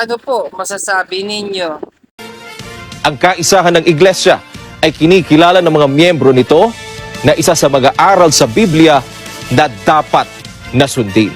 Ano po masasabi ninyo? Ang kaisahan ng iglesia ay kinikilala ng mga miyembro nito na isa sa mga aral sa Biblia na dapat nasundin.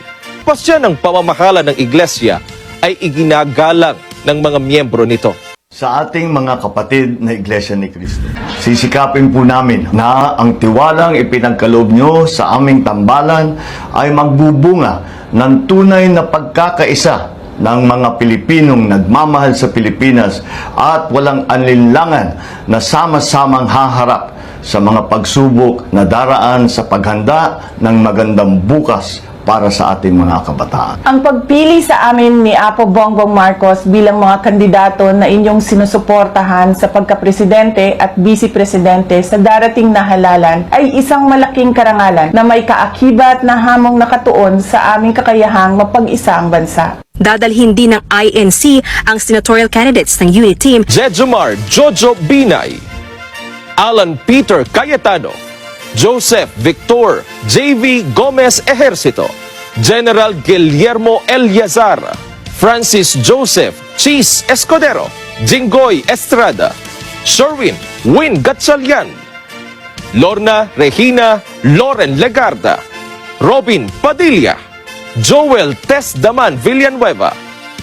Pasya ng pamamahala ng iglesia ay iginagalang ng mga miyembro nito. Sa ating mga kapatid na Iglesia ni Cristo, sisikapin po namin na ang tiwalang ipinagkaloob nyo sa aming tambalan ay magbubunga ng tunay na pagkakaisa ng mga Pilipinong nagmamahal sa Pilipinas at walang anlinlangan na sama-samang haharap sa mga pagsubok na daraan sa paghanda ng magandang bukas para sa ating mga kabataan. Ang pagpili sa amin ni Apo Bongbong Marcos bilang mga kandidato na inyong sinusuportahan sa pagkapresidente at vice-presidente sa darating na halalan ay isang malaking karangalan na may kaakibat na hamong nakatuon sa aming kakayahang mapag-isa ang bansa. Dadalhin din ng INC ang senatorial candidates ng unit team. Jejomar Jojo Binay, Alan Peter Cayetano, Joseph Victor JV Gomez Ejercito, General Guillermo Eliazar, Francis Joseph Cheese Escudero, Jinggoy Estrada, Sherwin Win Gatchalian, Lorna Regina Loren Legarda, Robin Padilla, Joel Tesdaman Villanueva,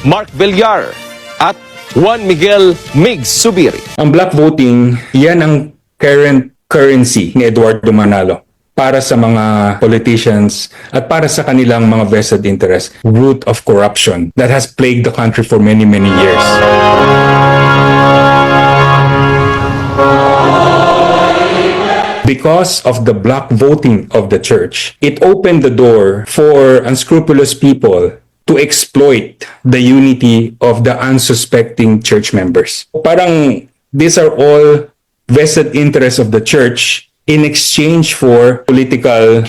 Mark Villar, at Juan Miguel Migs Subiri. Ang black voting, yan ang current currency ni Eduardo Manalo para sa mga politicians at para sa kanilang mga vested interest, root of corruption that has plagued the country for many, many years. Because of the black voting of the church, it opened the door for unscrupulous people to exploit the unity of the unsuspecting church members. Parang these are all vested interests of the church in exchange for political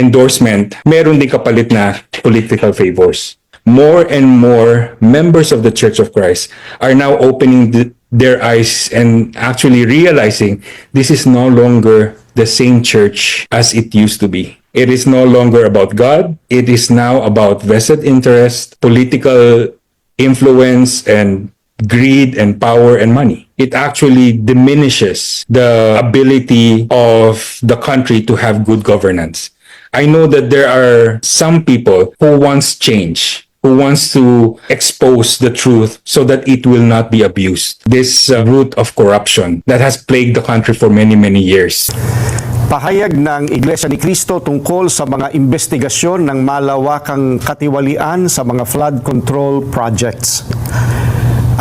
endorsement. Meron din kapalit na political favors. More and more members of the Church of Christ are now opening th- their eyes and actually realizing this is no longer the same church as it used to be. It is no longer about God. It is now about vested interest, political influence, and greed and power and money. It actually diminishes the ability of the country to have good governance. I know that there are some people who wants change, who wants to expose the truth so that it will not be abused. This uh, root of corruption that has plagued the country for many, many years. Pahayag ng Iglesia ni Cristo tungkol sa mga investigasyon ng malawakang katiwalian sa mga flood control projects.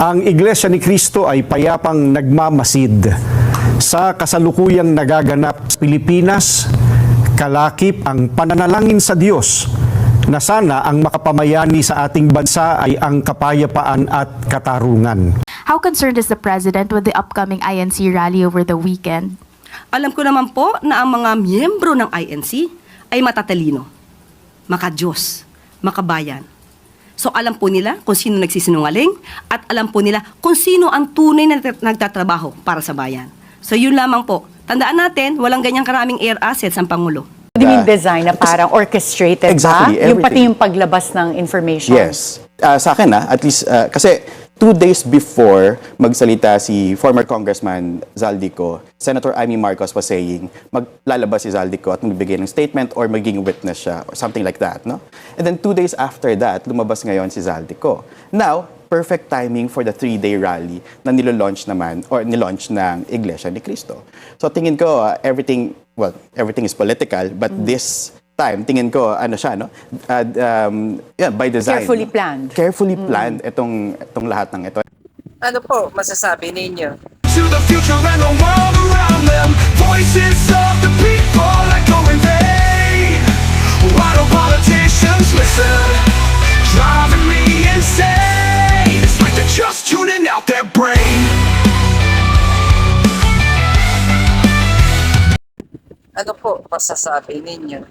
Ang Iglesia ni Cristo ay payapang nagmamasid sa kasalukuyang nagaganap sa Pilipinas, kalakip ang pananalangin sa Diyos na sana ang makapamayani sa ating bansa ay ang kapayapaan at katarungan. How concerned is the president with the upcoming INC rally over the weekend? Alam ko naman po na ang mga miyembro ng INC ay matatalino, makadiyos, makabayan. So alam po nila kung sino nagsisinungaling at alam po nila kung sino ang tunay na nagtat- nagtatrabaho para sa bayan. So yun lamang po. Tandaan natin, walang ganyang karaming air assets ang Pangulo. You mean design na parang orchestrated Exactly, ba? Yung pati everything. yung paglabas ng information. Yes. Ah, sa akin na, at least, ah, kasi two days before magsalita si former Congressman Zaldico, Senator Amy Marcos was saying, maglalabas si Zaldico at magbibigay ng statement or magiging witness siya or something like that, no? And then two days after that, lumabas ngayon si Zaldico. Now, perfect timing for the three-day rally na nilo-launch naman or nilaunch ng Iglesia ni Cristo. So tingin ko, ah, everything, well, everything is political, but this time, tingin ko, ano siya, no? Uh, um, yeah, by design. Carefully no? planned. Carefully planned itong, itong lahat ng ito. Ano po masasabi ninyo? to the future and the world around them. Voices of the Ano po masasabi ninyo?